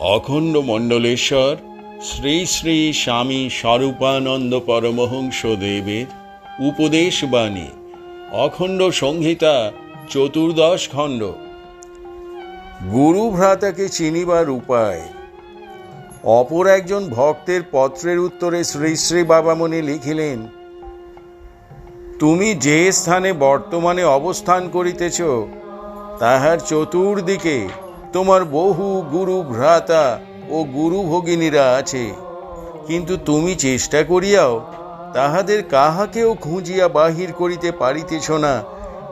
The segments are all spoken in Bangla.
অখণ্ড মণ্ডলেশ্বর, শ্রী শ্রী স্বামী স্বরূপানন্দ পরমহংস দেবের উপদেশবাণী, অখণ্ড সংহিতা, চতুর্দশ খণ্ড। গুরু ভ্রাতাকে চিনিবার উপায়। অপর একজন ভক্তের পত্রের উত্তরে শ্রী শ্রী বাবামণি লিখিলেন, তুমি যে স্থানে বর্তমানে অবস্থান করিতেছ, তাহার চতুর্দিকে তোমার বহু গুরু ভ্রাতা ও গুরু ভগিনীরা আছে। কিন্তু তুমি চেষ্টা করিয়াও, তাহাদের কাহাকেও খুঁজিয়া বাহির করিতে পারিতেছ না,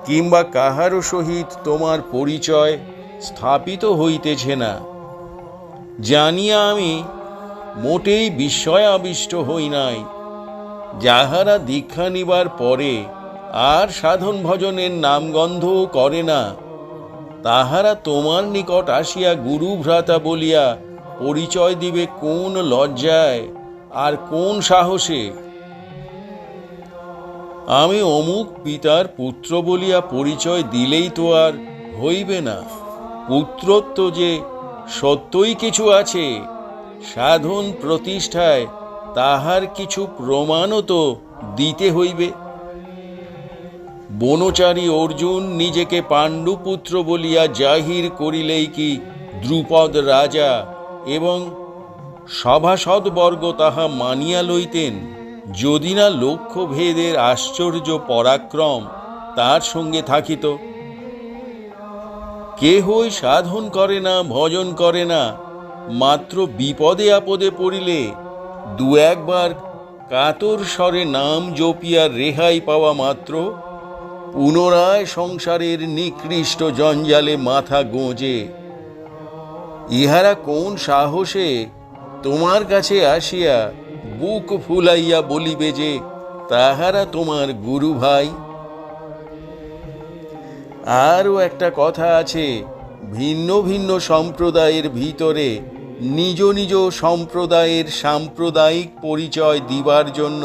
কিংবা কাহারও সহিত তোমার পরিচয় স্থাপিত হইতেছে না। জানিয়া আমি মোটেই বিস্ময় আবিষ্ট হই নাই। যাহারা দীক্ষা নিবার পরে আর সাধন ভজনের নামগন্ধও করে না তাহারা তোমার নিকট আসিয়া গুরু ভ্রাতা বলিয়া, পরিচয় দিবে কোন লজ্জায় আর কোন সাহসে? আমি অমুক পিতার পুত্র বলিয়া পরিচয় দিলেই তো আর হইবে না। পুত্রত্ব যে সত্যই কিছু আছে, সাধন প্রতিষ্ঠায় তাহার কিছু প্রমাণও তো দিতে হইবে। বনচারী অর্জুন নিজেকে পাণ্ডুপুত্র বলিয়া জাহির করিলেই কি দ্রুপদ রাজা এবং সভাসদবর্গ তাহা মানিয়া লইতেন? যদি না লক্ষ্য ভেদের আশ্চর্য পরাক্রম তার সঙ্গে থাকিত। কেহই সাধন করে না, ভজন করে না, মাত্র বিপদে আপদে পড়িলে দু একবার কাতর স্বরে নাম জপিয়া রেহাই পাওয়া মাত্র পুনরায় সংসারের নিকৃষ্ট জঞ্জালে মাথা গোঁজে। ইহারা কোন সাহসে তোমার কাছে আসিয়া বুক ফুলাইয়া বলিবে যে, তাহারা তোমার গুরু ভাই? আরও একটা কথা আছে, ভিন্ন ভিন্ন সম্প্রদায়ের ভিতরে নিজ নিজ সম্প্রদায়ের সাম্প্রদায়িক পরিচয় দিবার জন্য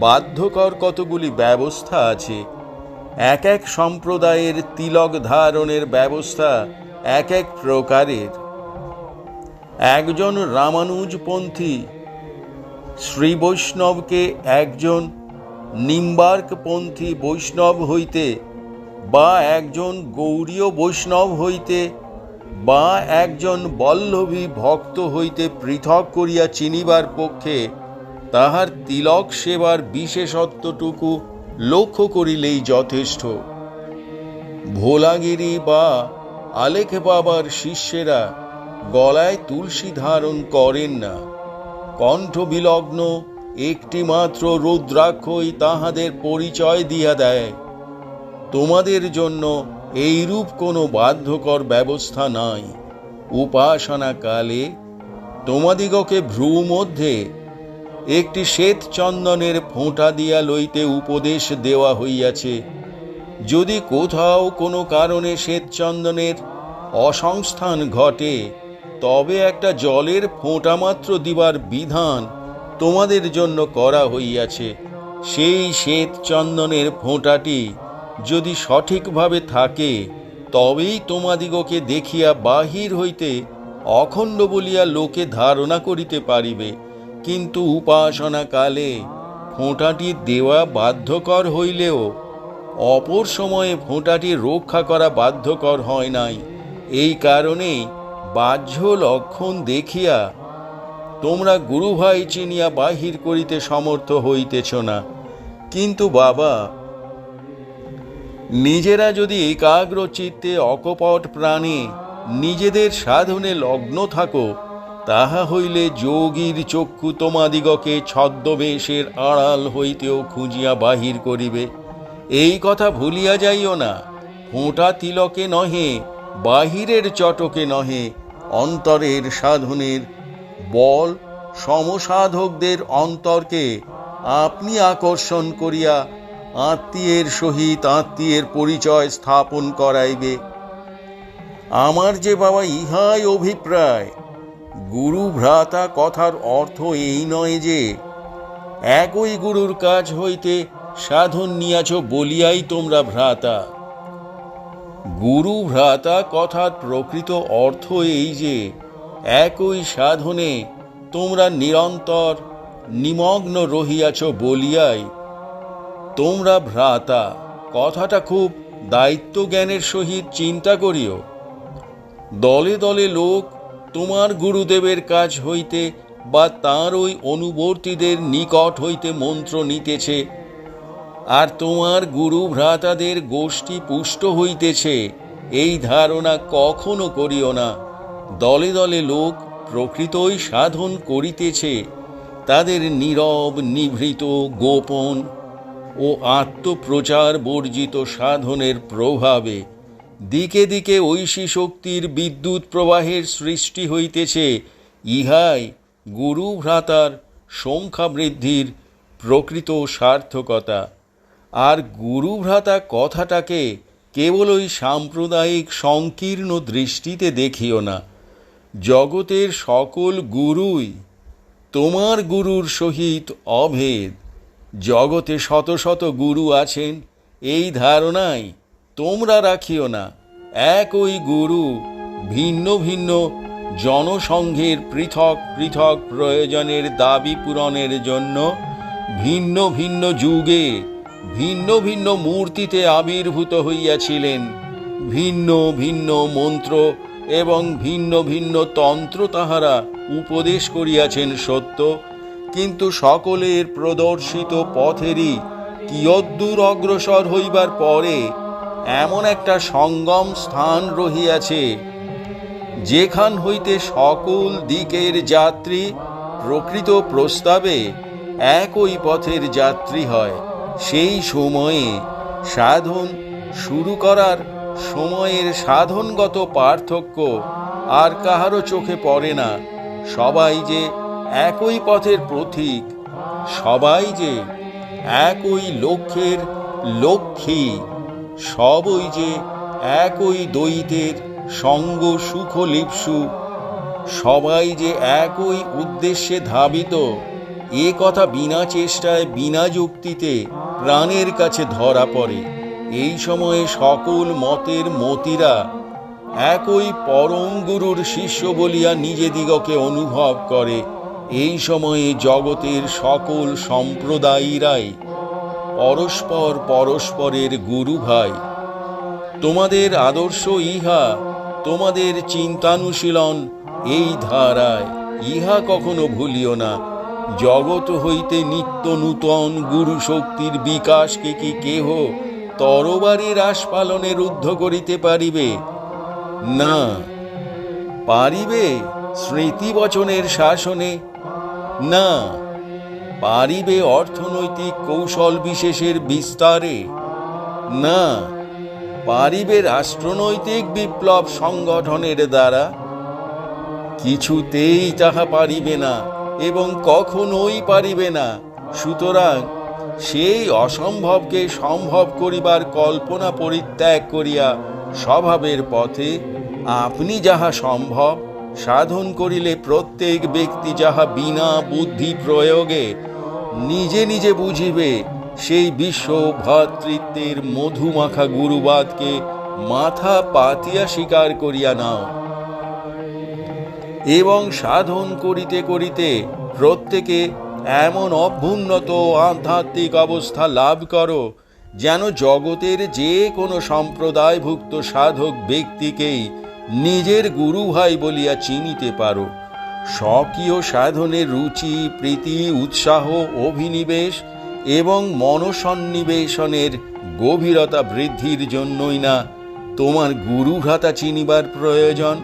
বাধ্যকর কতগুলি ব্যবস্থা আছে। এক এক সম্প্রদায়ের তিলক ধারণের ব্যবস্থা এক এক প্রকারের। একজন রামানুজপন্থী শ্রী বৈষ্ণবকে একজন নিম্বার্কপন্থী বৈষ্ণব হইতে বা একজন গৌরীয় বৈষ্ণব হইতে বা একজন বল্লভী ভক্ত হইতে পৃথক করিয়া চিনিবার পক্ষে তাহার তিলক সেবার বিশেষত্বটুকু লক্ষ্য করিলেই যথেষ্ট। ভোলাগিরি বা আলেখ বাবার শিষ্যেরা গলায় তুলসী ধারণ করেন না। কণ্ঠ বিলগ্ন একটি মাত্র রুদ্রাক্ষই তাহাদের পরিচয় দিয়া দেয়। তোমাদের জন্য এইরূপ কোনো বাধ্যকর ব্যবস্থা নাই। উপাসনা কালে তোমাদিগকে ভ্রু মধ্যে একটি শ্বেত চন্দনের ফোঁটা দিয়া লইতে উপদেশ দেওয়া হইয়াছে, যদি কোথাও কোনো কারণে শ্বেত চন্দনের অসংস্থান ঘটে, তবে একটা জলের ফোঁটা মাত্র দিবার বিধান তোমাদের জন্য করা হইয়াছে। সেই শ্বেত চন্দনের ফোঁটাটি যদি সঠিকভাবে থাকে, তবেই তোমাদিগকে দেখিয়া বাহির হইতে অখণ্ড বলিয়া লোকে ধারণা করিতে পারিবে। কিন্তু উপাসনা কালে ফোঁটাটি দেওয়া বাধ্যকর হইলেও অপর সময়ে ফোঁটাটি রক্ষা করা বাধ্যকর হয় নাই। এই কারণেই বাহ্য লক্ষণ দেখিয়া তোমরা গুরুভাই চিনিয়া বাহির করিতে সমর্থ হইতেছ না। কিন্তু বাবা, নিজেরা যদি একাগ্র চিত্তে অকপট প্রাণে নিজেদের সাধনে লগ্ন থাকো তাহা হইলে যোগীর চক্ষু তোমাদিগকে ছদ্মবেশের আড়াল হইতেও খুঁজিয়া বাহির করিবে। এই কথা ভুলিয়া যাইও না, ফোঁটা তিলকে নহে, বাহিরের চটকে নহে, অন্তরের সাধনের বল সমসাধকদের অন্তরকে আপনি আকর্ষণ করিয়া আত্মীয়ের সহিত আত্মীয়ের পরিচয় স্থাপন করাইবে। আমার যে বাবা ইহাই অভিপ্রায়। গুরু ভ্রাতা কথার অর্থ এই নয় যে, একই গুরুর কাজ হইতে সাধন নিয়াছ বলিয়াই তোমরা ভ্রাতা। গুরু ভ্রাতা কথার প্রকৃত অর্থ এই যে, একই সাধনে তোমরা নিরন্তর নিমগ্ন রহিয়াছ বলিয়াই। তোমরা ভ্রাতা, কথাটা খুব দায়িত্ব জ্ঞানের সহিত চিন্তা করিও। দলে দলে লোক তোমার গুরুদেবের কাজ হইতে বা তাঁর ওই অনুবর্তীদের নিকট হইতে মন্ত্র নিতেছে, আর তোমার গুরু ভ্রাতাদের গোষ্ঠী পুষ্ট হইতেছে, এই ধারণা কখনো করিও না। দলে দলে লোক প্রকৃতই সাধন করিতেছে, তাদের নীরব, নিভৃত, গোপন ও আত্মপ্রচার বর্জিত সাধনের প্রভাবে। দিকে দিকে ঐশী শক্তির বিদ্যুৎ প্রবাহের সৃষ্টি হইতেছে, ইহাই গুরু ভ্রাতার সংখ্যা বৃদ্ধির প্রকৃত সার্থকতা। আর গুরু ভ্রাতা কথাটাকে কেবল ওই সাম্প্রদায়িক সংকীর্ণ দৃষ্টিতে দেখিও না। জগতের সকল গুরুই তোমার গুরুর সহিত অভেদ। জগতে শত শত গুরু আছেন, এই ধারণাই তোমরা রাখিও না। একই গুরু, ভিন্ন ভিন্ন জনসংঘের পৃথক পৃথক প্রয়োজনের দাবি পূরণের জন্য ভিন্ন ভিন্ন যুগে, ভিন্ন ভিন্ন মূর্তিতে আবির্ভূত হইয়াছিলেন। ভিন্ন ভিন্ন মন্ত্র এবং ভিন্ন ভিন্ন তন্ত্র তাহারা উপদেশ করিয়াছেন সত্য, কিন্তু সকলের প্রদর্শিত পথেরই কিয়দ্দূর অগ্রসর হইবার পরে এমন একটা সঙ্গম স্থান রহিয়াছে, যেখান হইতে সকল দিকের যাত্রী প্রকৃত প্রস্তাবে একই পথের যাত্রী হয়। সেই সময়ে সাধন শুরু করার সময়ের সাধনগত পার্থক্য আর কাহারও চোখে পড়ে না। সবাই যে একই পথের প্রতীক, সবাই যে একই লক্ষ্যের লক্ষ্মী। সবই যে একই দ্বৈতের সঙ্গ, সুখ, লিপসু, সবাই যে একই উদ্দেশ্যে ধাবিত, এ কথা বিনা চেষ্টায়, বিনা যুক্তিতে প্রাণের কাছে ধরা পড়ে। এই সময়ে সকল মতের মতিরা একই পরম গুরুর শিষ্য বলিয়া নিজেদিগকে অনুভব করে। এই সময়ে জগতের সকল সম্প্রদায়ীরাই পরস্পর পরস্পরের গুরু ভাই। তোমাদের আদর্শ ইহা, তোমাদের চিন্তানুশীলন এই ধারায়। ইহা কখনো ভুলিও না। জগৎ হইতে নিত্য নূতন গুরু শক্তির বিকাশকে কি কেহ তরবারির আস্পালনে রুদ্ধ করিতে পারিবে? না। পারিবে স্মৃতি বচনের শাসনে? না। পারিবে অর্থনৈতিক কৌশল বিশেষের বিস্তারে। না, পারিবে রাষ্ট্রনৈতিক বিপ্লব সংগঠনের দ্বারা। কিছুতেই তাহা পারিবে না এবং কখনোই পারিবে না। সুতরাং সেই অসম্ভবকে সম্ভব করিবার কল্পনা পরিত্যাগ করিয়া স্বভাবের পথে আপনি যাহা সম্ভব সাধন করিলে প্রত্যেক ব্যক্তি যাহা বিনা বুদ্ধি প্রয়োগে, নিজে নিজে বুঝিবে, সেই বিশ্ব ভ্রাতৃত্বের মধুমাখা গুরুবাদকে মাথা পাতিয়া স্বীকার করিয়া নাও। এবং সাধন করিতে করিতে প্রত্যেকে এমন অভ্যুন্নত আধ্যাত্মিক অবস্থা লাভ করো, যেন জগতের যে কোনো সম্প্রদায়ভুক্ত সাধক ব্যক্তিকেই নিজের গুরু ভাই বলিয়া চিনিতে পারো। স্বকীয় সাধনের রুচি, প্রীতি, উৎসাহ, অভিনিবেশ এবং মনসন্নিবেশনের গভীরতা বৃদ্ধির জন্যই না তোমার গুরু চিনিবার প্রয়োজন।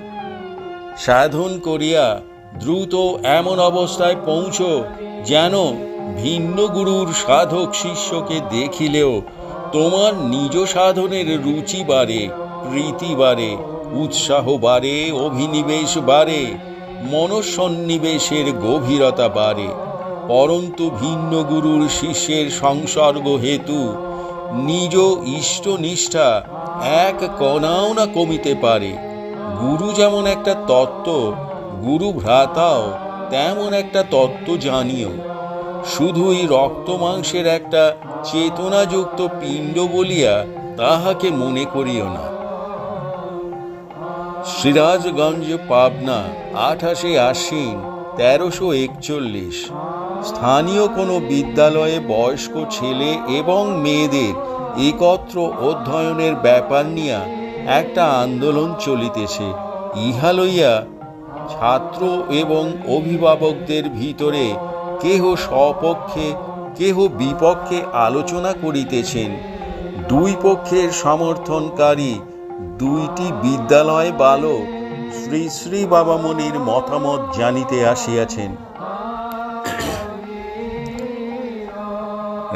সাধন করিয়া দ্রুত এমন অবস্থায় পৌঁছো যেন ভিন্ন গুরুর সাধক শিষ্যকে দেখিলেও তোমার নিজ সাধনের রুচি বাড়ে, প্রীতি বাড়ে। উৎসাহ বাড়ে, অভিনিবেশ বাড়ে, মনসন্নিবেশের গভীরতা বাড়ে। পরন্তু ভিন্ন গুরুর শিষ্যের সংসর্গ হেতু নিজ ইষ্টনিষ্ঠা এক কণাও না কমিতে পারে। গুরু যেমন একটা তত্ত্ব, গুরু ভ্রাতাও তেমন একটা তত্ত্ব জানিও। শুধুই রক্ত মাংসের একটা চেতনাযুক্ত পিণ্ড বলিয়া তাহাকে মনে করিও না। সিরাজগঞ্জ পাবনা আঠাশে আশ্বিন তেরোশো একচল্লিশ। স্থানীয় কোনো বিদ্যালয়ে বয়স্ক ছেলে এবং মেয়েদের একত্র অধ্যয়নের ব্যাপার নিয়ে একটা আন্দোলন চলিতেছে। ইহা লইয়া ছাত্র এবং অভিভাবকদের ভিতরে কেহ স্বপক্ষে, কেহ বিপক্ষে আলোচনা করিতেছেন। দুই পক্ষের সমর্থনকারী দুইটি বিদ্যালয় বালক শ্রী শ্রী বাবামণির মতামত জানিতে আসিয়াছেন।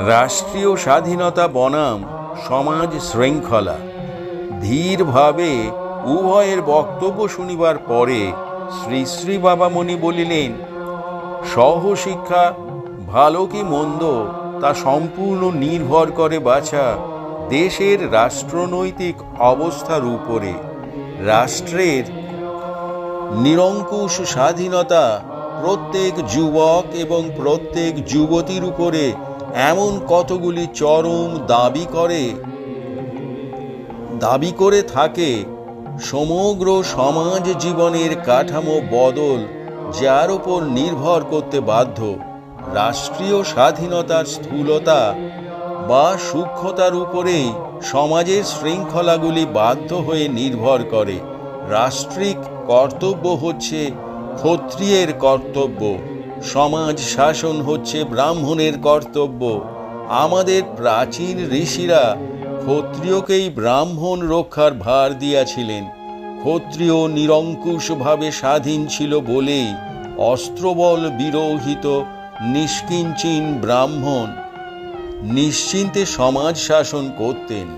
রাষ্ট্রীয় স্বাধীনতা বনাম সমাজ শৃঙ্খলা। ধীরভাবে উভয়ের বক্তব্য শুনিবার পরে শ্রী শ্রী বাবামণি বলিলেন, সহশিক্ষা ভালো কি মন্দ তা সম্পূর্ণ নির্ভর করে বাছা। দেশের রাষ্ট্রনৈতিক অবস্থার উপরে রাষ্ট্রের নিরঙ্কুশ স্বাধীনতা প্রত্যেক যুবক এবং প্রত্যেক যুবতীর উপরে এমন কতগুলি চরম দাবি করে দাবি করে থাকে সমগ্র সমাজ জীবনের কাঠামো বদল যার উপর নির্ভর করতে বাধ্য। রাষ্ট্রীয় স্বাধীনতার স্থূলতা বা সূক্ষ্মতার উপরেই সমাজের শৃঙ্খলাগুলি বাধ্য হয়ে নির্ভর করে। রাষ্ট্রিক কর্তব্য হচ্ছে ক্ষত্রিয়ের কর্তব্য, সমাজ শাসন হচ্ছে ব্রাহ্মণের কর্তব্য। আমাদের প্রাচীন ঋষিরা ক্ষত্রিয়কেই ব্রাহ্মণ রক্ষার ভার দিয়াছিলেন। ক্ষত্রিয় নিরঙ্কুশভাবে স্বাধীন ছিল বলেই অস্ত্রবল বিরোহিত নিষ্কিঞ্চিন ব্রাহ্মণ নিশ্চিন্তে সমাজ শাসন করতেন।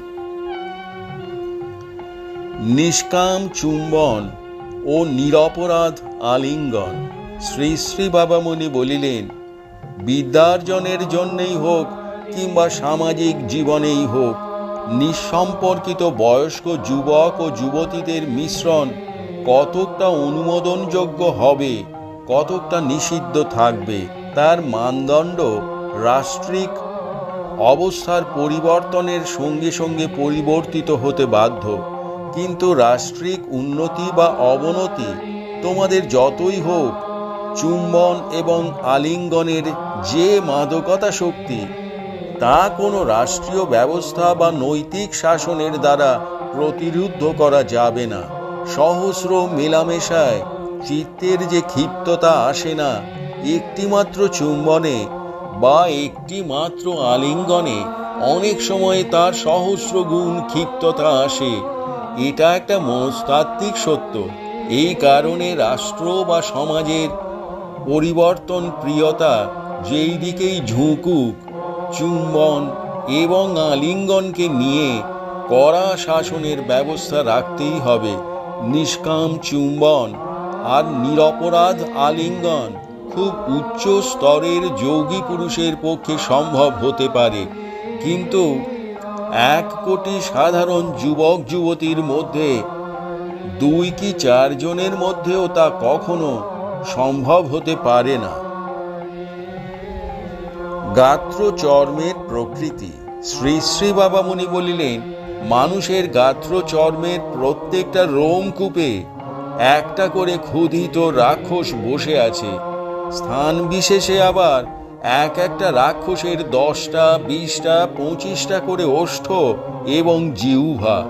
নিষ্কাম চুম্বন ও নিরপরাধ আলিঙ্গন শ্রী শ্রী বাবামণি বলিলেন, বিদ্যার্জনের জন্যেই হোক কিংবা সামাজিক জীবনেই হোক, নিঃসম্পর্কিত বয়স্ক যুবক ও যুবতীদের মিশ্রণ কতকটা অনুমোদনযোগ্য হবে, কতকটা নিষিদ্ধ থাকবে, তার মানদণ্ড রাষ্ট্রিক অবস্থার পরিবর্তনের সঙ্গে সঙ্গে পরিবর্তিত হতে বাধ্য। কিন্তু রাষ্ট্রিক উন্নতি বা অবনতি তোমাদের যতই হোক, চুম্বন এবং আলিঙ্গনের যে মাদকতা শক্তি, তা কোনো রাষ্ট্রীয় ব্যবস্থা বা নৈতিক শাসনের দ্বারা প্রতিরুদ্ধ করা যাবে না। সহস্র মেলামেশায় চিত্তের যে ক্ষিপ্ততা আসে না, একটিমাত্র চুম্বনে বা একটি মাত্র আলিঙ্গনে অনেক সময় তার সহস্র গুণ ক্ষিপ্ততা আসে। এটা একটা মনস্তাত্ত্বিক সত্য। এই কারণে রাষ্ট্র বা সমাজের পরিবর্তন প্রিয়তা যেই দিকেই ঝুঁকুক, চুম্বন এবং আলিঙ্গনকে নিয়ে কড়া শাসনের ব্যবস্থা রাখতেই হবে। নিষ্কাম চুম্বন আর নিরপরাধ আলিঙ্গন। খুব উচ্চ স্তরের যোগী পুরুষের পক্ষে সম্ভব হতে পারে। কিন্তু এক কোটি সাধারণ যুবক, যুবতীর মধ্যে দুই কি চারজনের মধ্যেও তা কখনো সম্ভব হতে পারে না। গাত্র চর্মের প্রকৃতি। শ্রী শ্রী বাবামণি বলিলেন, মানুষের গাত্র চর্মের প্রত্যেকটা রোমকূপে একটা করে ক্ষুধিত রাক্ষস বসে আছে। স্থান বিশেষে আবার এক একটা রাক্ষসের দশটা, বিশটা, পঁচিশটা করে ওষ্ঠ এবং জিউভা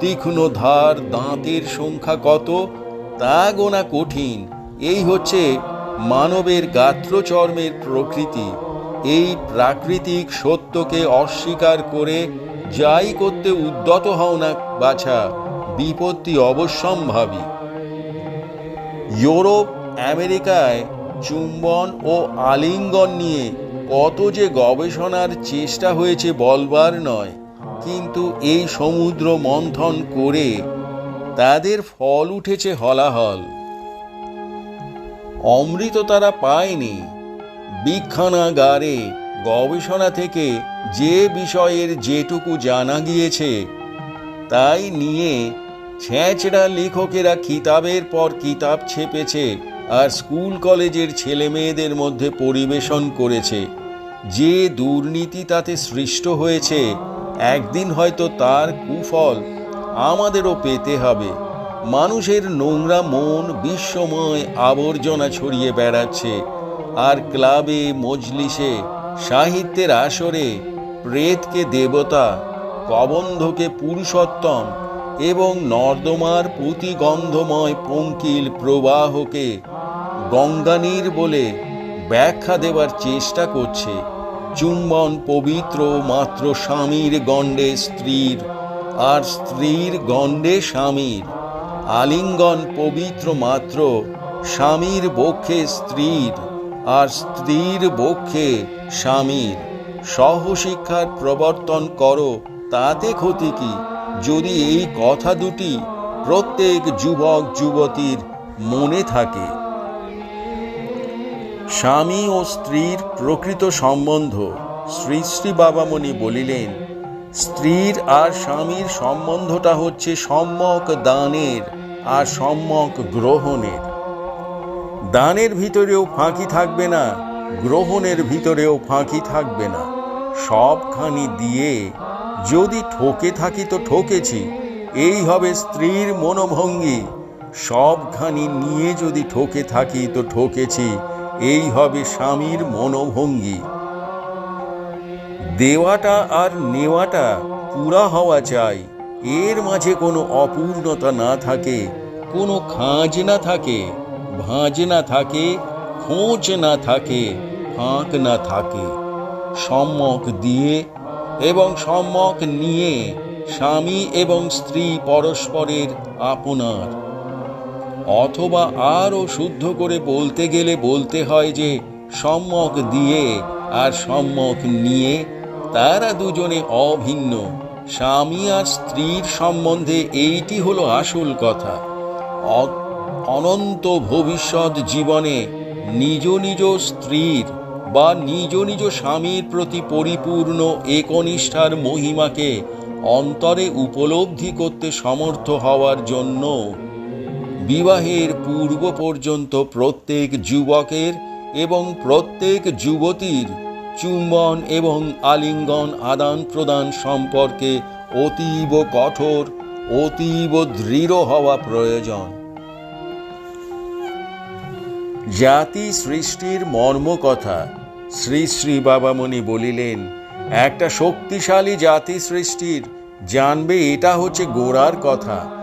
তীক্ষ্ণ ধার দাঁতের সংখ্যা কত তা গোনা কঠিন। এই হচ্ছে মানবের গাত্রচর্মের প্রকৃতি। এই প্রাকৃতিক সত্যকে অস্বীকার করে যাই করতে উদ্যত হও না বাছা, বিপত্তি অবশ্যম্ভাবী। ইউরোপ, আমেরিকায় চুম্বন ও আলিঙ্গন নিয়ে কত যে গবেষণার চেষ্টা হয়েছে বলবার নয়। কিন্তু এই সমুদ্র মন্থন করে তাদের ফল উঠেছে হলাহল। অমৃত তারা পায়নি। বিক্ষানাগারে গবেষণা থেকে যে বিষয়ের যেটুকু জানা গিয়েছে, তাই নিয়ে ছেঁচড়া লেখকেরা কিতাবের পর কিতাব ছেপেছে আর স্কুল কলেজের ছেলে মেয়েদের মধ্যে পরিবেশন করেছে। যে দুর্নীতি তাতে সৃষ্ট হয়েছে, একদিন হয়তো তার কুফল আমাদেরও পেতে হবে। মানুষের নোংরা মন বিশ্বময় আবর্জনা ছড়িয়ে বেড়াচ্ছে। আর ক্লাবে, মজলিসে, সাহিত্যের আসরে প্রেতকে দেবতা, কবন্ধকে পুরুষোত্তম এবং নর্দমার প্রতিগন্ধময় পঙ্কিল প্রবাহকে গঙ্গানীর বলে ব্যাখ্যা দেবার চেষ্টা করছে চুম্বন পবিত্র মাত্র স্বামীর গণ্ডে স্ত্রীর, আর স্ত্রীর গণ্ডে স্বামীর। আলিঙ্গন পবিত্র মাত্র স্বামীর বক্ষে স্ত্রীর, আর স্ত্রীর বক্ষে স্বামীর। সহশিক্ষার প্রবর্তন করো, তাতে ক্ষতি কি? যদি এই কথা দুটি প্রত্যেক যুবক যুবতীর মনে থাকে। স্বামী ও স্ত্রীর প্রকৃত সম্বন্ধ। শ্রী শ্রী বাবামণি বলিলেন, স্ত্রীর আর স্বামীর সম্বন্ধটা হচ্ছে সম্যক দানের আর সম্যক গ্রহণের। দানের ভিতরেও ফাঁকি থাকবে না, গ্রহণের ভিতরেও ফাঁকি থাকবে না। সবখানি দিয়ে যদি ঠকে থাকি তো ঠকেছি, এই হবে স্ত্রীর মনোভঙ্গি। সবখানি নিয়ে যদি ঠকে থাকি তো ঠকেছি এই হবে স্বামীর মনোভঙ্গি। দেওয়াটা আর নেওয়াটা পুরা হওয়া চাই এর মাঝে কোনো অপূর্ণতা না থাকে, কোনো খাঁজ না থাকে, ভাঁজ না থাকে, খোঁজ না থাকে, ফাঁক না থাকে। সম্যক দিয়ে এবং সম্যক নিয়ে স্বামী এবং স্ত্রী পরস্পরের আপনার অথবা আরও শুদ্ধ করে বলতে গেলে বলতে হয় যে, সম্যক দিয়ে আর সম্যক নিয়ে তারা দুজনে অভিন্ন। স্বামী আর স্ত্রীর সম্বন্ধে এইটি হলো আসল কথা। অনন্ত ভবিষ্যৎ জীবনে নিজ নিজ স্ত্রীর বা নিজ নিজ স্বামীর প্রতি পরিপূর্ণ একনিষ্ঠার মহিমাকে অন্তরে উপলব্ধি করতে সমর্থ হওয়ার জন্য বিবাহের পূর্ব পর্যন্ত প্রত্যেক যুবকের এবং প্রত্যেক যুবতীর চুম্বন এবং আলিঙ্গন আদান প্রদান সম্পর্কে অতীব কঠোর, অতীব দৃঢ় হওয়া প্রয়োজন। জাতি সৃষ্টির মর্ম কথা শ্রী শ্রী বাবামণি বলিলেন, একটা শক্তিশালী জাতি সৃষ্টির, জানবে এটা হচ্ছে গোড়ার কথা।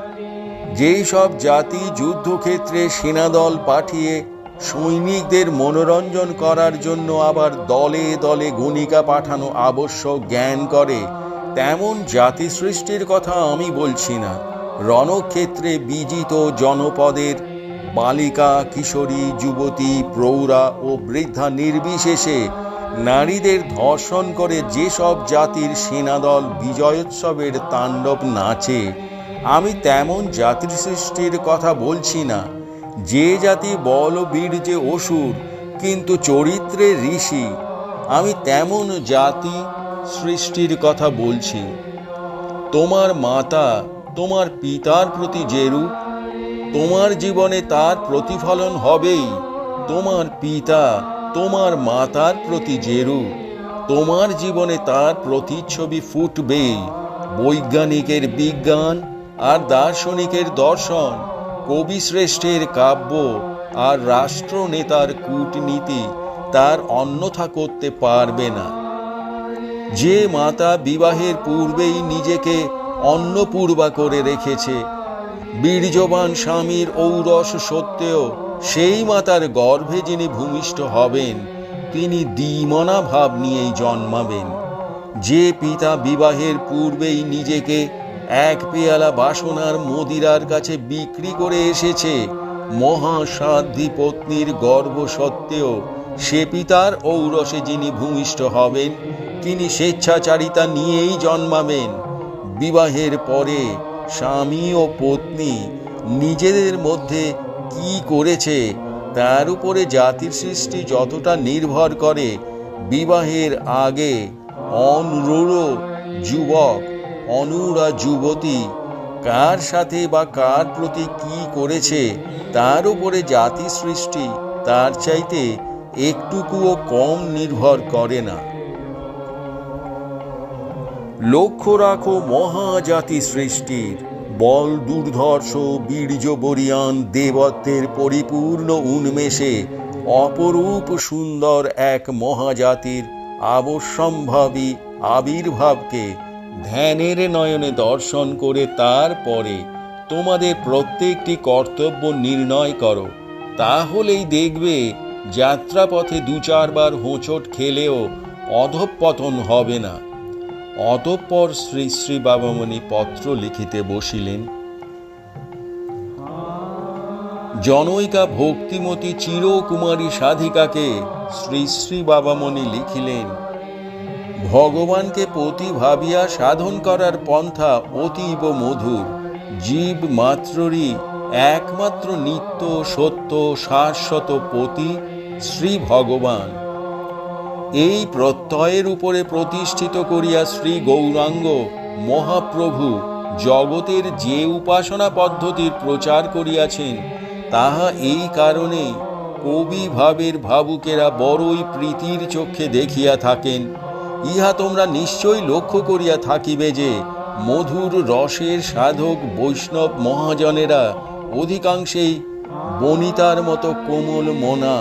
যেই সব জাতি যুদ্ধক্ষেত্রে সেনাদল পাঠিয়ে সৈনিকদের মনোরঞ্জন করার জন্য আবার দলে দলে গণিকা পাঠানো আবশ্যক জ্ঞান করে, তেমন জাতি সৃষ্টির কথা আমি বলছি না। রণক্ষেত্রে বিজিত জনপদের বালিকা, কিশোরী, যুবতী, প্রৌঢ়া ও বৃদ্ধা নির্বিশেষে নারীদের ধর্ষণ করে যেসব জাতির সেনাদল বিজয়োৎসবের তাণ্ডব নাচে আমি তেমন জাতির সৃষ্টির কথা বলছি না। যে জাতি বল বীর্যে অসুর, কিন্তু চরিত্রে ঋষি। আমি তেমন জাতি সৃষ্টির কথা বলছি। তোমার মাতা তোমার পিতার প্রতি যেরূপ তোমার জীবনে তার প্রতিফলন হবেই। তোমার পিতা তোমার মাতার প্রতি যেরূপ তোমার জীবনে তার প্রতিচ্ছবি ফুটবেই। বৈজ্ঞানিকের বিজ্ঞান আর দার্শনিকের দর্শন কবি শ্রেষ্ঠের কাব্য আর রাষ্ট্রনেতার কূটনীতি তার অন্যথা করতে পারবে না। যে মাতা বিবাহের পূর্বেই নিজেকে অন্নপূর্বা করে রেখেছে, বীর্যবান স্বামীর ঔরস সত্ত্বেও সেই মাতার গর্ভে যিনি ভূমিষ্ঠ হবেন, তিনি দ্বিমনা ভাব নিয়েই জন্মাবেন। যে পিতা বিবাহের পূর্বেই নিজেকে এক পেয়ালা বাসনার মদিরার কাছে বিক্রি করে এসেছে। মহাসাধ্যী পত্নীর গর্ভ সত্ত্বেও সে পিতার ঔরসে যিনি ভূমিষ্ঠ হবেন, তিনি স্বেচ্ছাচারিতা নিয়েই জন্মাবেন। বিবাহের পরে স্বামী ও পত্নী নিজেদের মধ্যে কি করেছে, তার উপরে জাতির সৃষ্টি যতটা নির্ভর করে, বিবাহের আগে অনরূঢ় যুবক অনুরা যুবতী, কার সাথে বা কার প্রতি কি করেছে, তার উপরে জাতি সৃষ্টি তার চাইতে একটুকুও কম নির্ভর করে না। লক্ষ্য রাখো মহাজাতি সৃষ্টির, বল দুর্ধর্ষ বীর্য বরিয়ান দেবত্বের পরিপূর্ণ উন্মেষে অপরূপ সুন্দর এক মহাজাতির আবশ্যম্ভাবী আবির্ভাবকে ধ্যানের নয়নে দর্শন করে তারপরে তোমাদের প্রত্যেকটি কর্তব্য নির্ণয় করো। তাহলেই দেখবে যাত্রাপথে দু চারবার হোঁচট খেলেও অধঃপতন হবে না। অতঃপর শ্রী শ্রী বাবামণি পত্র লিখিতে বসিলেন। জনৈকা ভক্তিমতী চিরকুমারী সাধিকাকে শ্রী শ্রী বাবামণি লিখিলেন। ভগবানকে পতি ভাবিয়া সাধন করার পন্থা অতীব মধুর। জীব মাত্ররই একমাত্র নিত্য, সত্য, শাশ্বত পতি শ্রী ভগবান। এই প্রত্যয়ের উপরে প্রতিষ্ঠিত করিয়া শ্রী গৌরাঙ্গ মহাপ্রভু জগতের যে উপাসনা পদ্ধতির প্রচার করিয়াছেন, তাহা এই কারণে কবি ভাবের ভাবুকেরা বড়ই প্রীতির চক্ষে দেখিয়া থাকেন। ইহা তোমরা নিশ্চয়ই লক্ষ্য করিয়া থাকিবে যে মধুর রসের সাধক বৈষ্ণব মহাজনেরা অধিকাংশেই বনিতার মতো কোমল মনা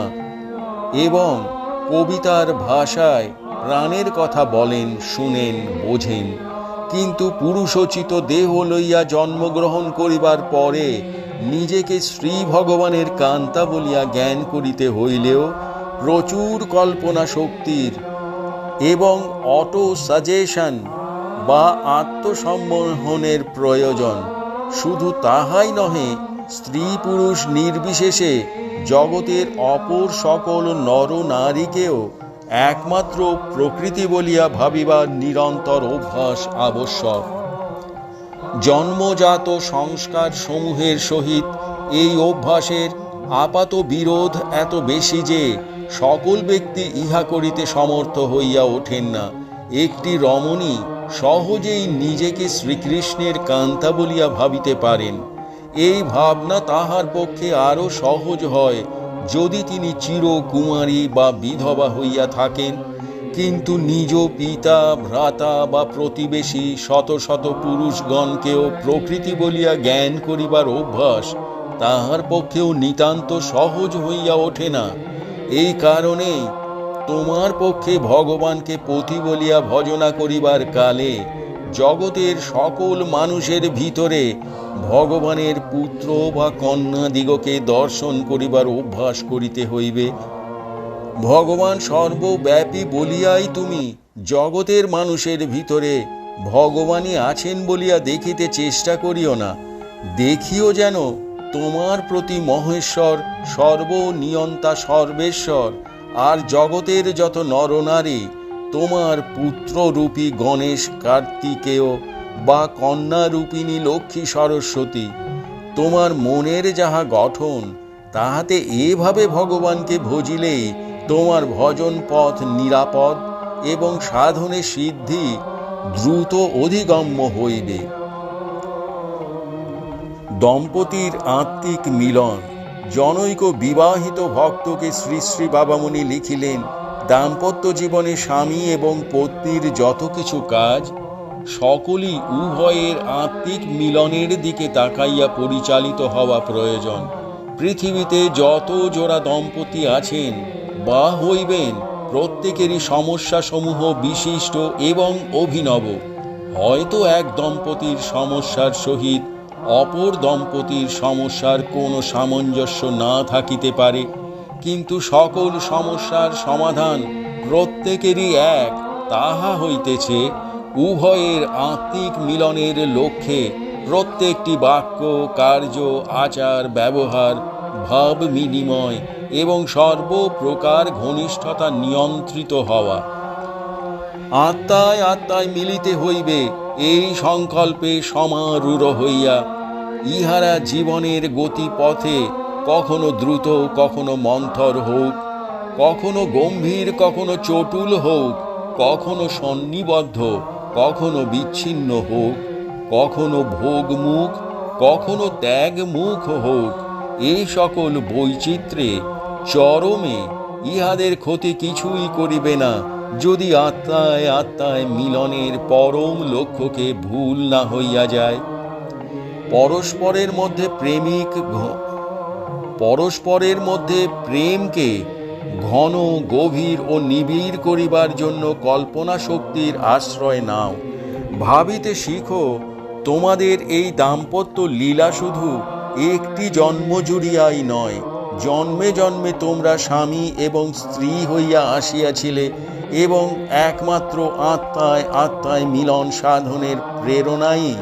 এবং কবিতার ভাষায় প্রাণের কথা বলেন, শুনেন, বোঝেন। কিন্তু পুরুষোচিত দেহ লইয়া জন্মগ্রহণ করিবার পরে নিজেকে শ্রী ভগবানের কান্তা বলিয়া জ্ঞান করিতে হইলেও প্রচুর কল্পনা শক্তির এবং অটো সাজেশন বা আত্মসম্মোহনের প্রয়োজন। শুধু তাহাই নহে স্ত্রী পুরুষ নির্বিশেষে জগতের অপর সকল নর নারীকেও একমাত্র প্রকৃতি বলিয়া ভাবিবার নিরন্তর অভ্যাস আবশ্যক। জন্মজাত সংস্কার সমূহের সহিত এই অভ্যাসের আপাত বিরোধ এত বেশি যে সকল ব্যক্তি ইহা করিতে সমর্থ হইয়া ওঠেন না। একটি রমণী সহজেই নিজেকে শ্রীকৃষ্ণের কান্তা বলিয়া ভাবিতে পারেন। এই ভাবনা তাহার পক্ষে আরও সহজ হয় যদি তিনি চিরকুমারী বা বিধবা হইয়া থাকেন। কিন্তু নিজ পিতা, ভ্রাতা বা প্রতিবেশী শত শত পুরুষগণকেও প্রকৃতি বলিয়া জ্ঞান করিবার অভ্যাস তাহার পক্ষেও নিতান্ত সহজ হইয়া ওঠে না। এই কারণেই তোমার পক্ষে ভগবানকে পতি বলিয়া ভজনা করিবার কালে জগতের সকল মানুষের ভিতরে ভগবানের পুত্র বা কন্যা দিগকে দর্শন করিবার অভ্যাস করিতে হইবে। ভগবান সর্বব্যাপী বলিয়াই তুমি জগতের মানুষের ভিতরে ভগবানই আছেন বলিয়া দেখিতে চেষ্টা করিও না। দেখিও যেন তোমার প্রতি মহেশ্বর, সর্বনিয়ন্তা সর্বেশ্বর, আর জগতের যত নরনারী, তোমার পুত্ররূপী গণেশ, কার্তিকেয়, বা কন্যারূপিণী লক্ষ্মী সরস্বতী, তোমার মনের যাহা গঠন, তাহাতে এভাবে ভগবানকে ভজিলেই তোমার ভজন পথ নিরাপদ এবং সাধনে সিদ্ধি দ্রুত অধিগম্য হইবে। দম্পতির আত্মিক মিলন। জনৈক বিবাহিত ভক্তকে শ্রী শ্রী বাবামণি লিখিলেন, দাম্পত্য জীবনে স্বামী এবং পত্নীর যত কিছু কাজ, সকলই উভয়ের আত্মিক মিলনের দিকে তাকাইয়া পরিচালিত হওয়া প্রয়োজন। পৃথিবীতে যত জোড়া দম্পতি আছেন, বা হইবেন, প্রত্যেকেরই সমস্যাসমূহ বিশিষ্ট এবং অভিনব। হয়তো এক দম্পতির সমস্যার সহিত অপর দম্পতির সমস্যার কোনো সামঞ্জস্য না থাকিতে পারে, কিন্তু সকল সমস্যার সমাধান প্রত্যেকেরই এক, তাহা হইতেছে উভয়ের আত্মিক মিলনের লক্ষ্যে প্রত্যেকটি বাক্য, কার্য, আচার, ব্যবহার, ভাব বিনিময় এবং সর্বপ্রকার ঘনিষ্ঠতা নিয়ন্ত্রিত হওয়া। আত্মায় আত্মায় মিলিতে হইবে এই সংকল্পে সমারূঢ় হইয়া ইহারা জীবনের গতিপথে কখনো দ্রুত, কখনো মন্থর হোক, কখনো গম্ভীর, কখনো চটুল হোক, কখনো সন্নিবদ্ধ, কখনো বিচ্ছিন্ন হোক, কখনো ভোগমুখ, কখনো ত্যাগমুখ হোক এই সকল বৈচিত্র্যে, চরমে ইহাদের ক্ষতি কিছুই করিবে না। যদি আত্মায় আত্মায় মিলনের পরম লক্ষ্যকে ভুল না হইয়া যায়, পরস্পরের মধ্যে প্রেমিক পরস্পরের মধ্যে প্রেমকে ঘন, গভীর ও নিবিড় করিবার জন্য কল্পনা শক্তির আশ্রয় নাও। ভাবিতে শিখো, তোমাদের এই দাম্পত্য লীলা শুধু একটি জন্ম জুড়িয়াই নয়, জন্মে জন্মে তোমরা স্বামী এবং স্ত্রী হইয়া আসিয়াছিলে এবং একমাত্র আত্মায় আত্মায় মিলন সাধনের প্রেরণাই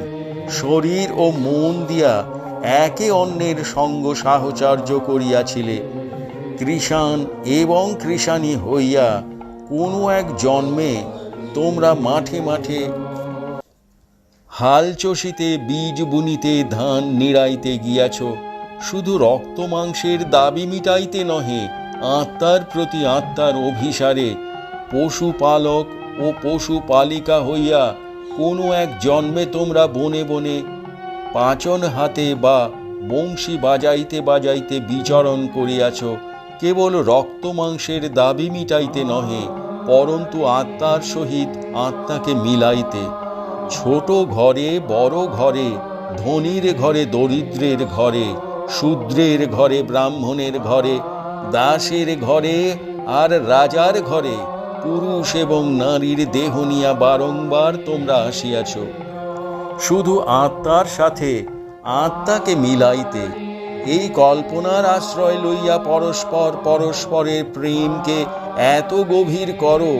শরীর ও মন দিয়া একে অন্যের সঙ্গ সাহচর্য করিয়াছিলে। কৃষাণ এবং কৃষাণী হইয়া কোনো এক জন্মে তোমরা মাঠে মাঠে হাল চষিতে, বীজ বুনিতে, ধান নিড়াইতে গিয়াছ। শুধু রক্ত মাংসের দাবি মিটাইতে নহে, আত্মার প্রতি আত্মার অভিসারে পশুপালক ও পশুপালিকা হইয়া কোনো এক জন্মে তোমরা বনে বনে পাচন হাতে বা বংশী বাজাইতে বাজাইতে বিচরণ করিয়াছ, কেবল রক্ত মাংসের দাবি মিটাইতে নহে, পরন্তু আত্মার সহিত আত্মাকে মিলাইতে। ছোট ঘরে, বড় ঘরে, ধনীর ঘরে, দরিদ্রের ঘরে, শূদ্রের ঘরে, ব্রাহ্মণের ঘরে, দাসের ঘরে আর রাজার ঘরে পুরুষ এবং নারীর দেহ নিয়া বারংবার তোমরা আসিয়াছ। শুধু আত্মার সাথে আত্মাকে মিলাইতে এই কল্পনার আশ্রয় লইয়া পরস্পর পরস্পরের প্রেমকে এত গভীর করো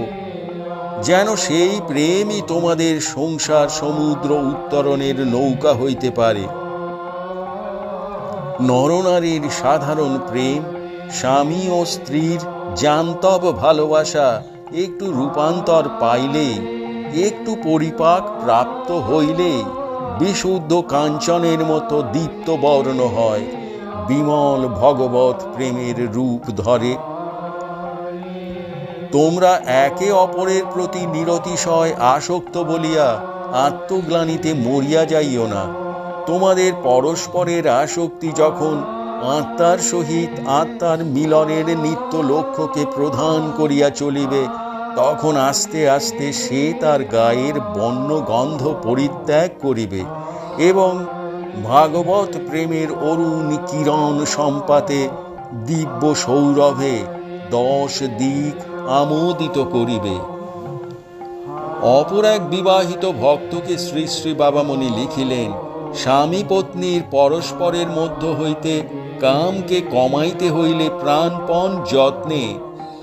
যেন সেই প্রেমই তোমাদের সংসার সমুদ্র উত্তরণের নৌকা হইতে পারে। নরনারীর সাধারণ প্রেম, স্বামী ও স্ত্রীর জান্তব ভালোবাসা একটু রূপান্তর পাইলে, একটু পরিপাক প্রাপ্ত হইলে বিশুদ্ধ কাঞ্চনের মতো দীপ্ত বর্ণ হয়, বিমল ভগবত প্রেমের রূপ ধরে। তোমরা একে অপরের প্রতি নিরতিশয় আসক্ত বলিয়া আত্মগ্লানিতে মরিয়া যাইও না। তোমাদের পরস্পরের আসক্তি যখন আত্মার সহিত আত্মার মিলনের নিত্য লক্ষ্যকে প্রধান করিয়া চলিবে, তখন আস্তে আস্তে সে তার গায়ের বন্য গন্ধ পরিত্যাগ করিবে এবং ভাগবত প্রেমের অরুণ কিরণ সম্পাতে দিব্য সৌরভে দশ দিক আমোদিত করিবে। অপর এক বিবাহিত ভক্তকে শ্রী শ্রী বাবামণি লিখিলেন স্বামী পত্নীর পরস্পরের মধ্য হইতে কামকে কমাইতে হইলে প্রাণপণ যত্নে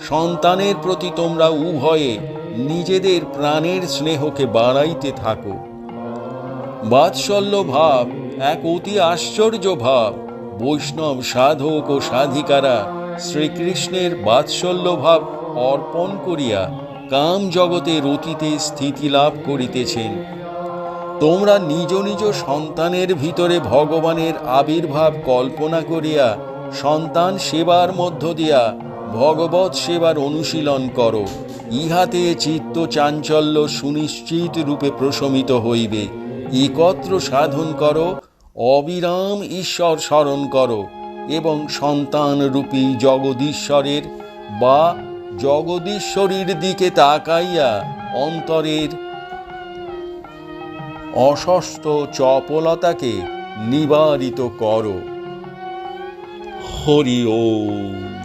সন্তানের প্রতি তোমরা উভয়ে নিজেদের প্রাণের স্নেহকে বাড়াইতে থাকো। বাৎসল্য ভাব, এক অতি আশ্চর্য ভাব। বৈষ্ণব সাধক ও সাধিকারা শ্রীকৃষ্ণের বাৎসল্য ভাব অর্পণ করিয়া কাম জগতের অতীতে স্থিতি লাভ করিতেছেন। তোমরা নিজ নিজ সন্তানের ভিতরে ভগবানের আবির্ভাব কল্পনা করিয়া সন্তান সেবার মধ্য দিয়া ভগবত সেবার অনুশীলন করো। ইহাতে চিত্ত চাঞ্চল্য সুনিশ্চিত রূপে প্রশমিত হইবে। একত্র সাধন করো, অবিরাম ঈশ্বর স্মরণ করো এবং সন্তান রূপী জগদীশ্বরের বা জগদীশ্বরীর দিকে তাকাইয়া অন্তরের অসস্ত চপলতাকে নিবারিত করো। হরি ওম।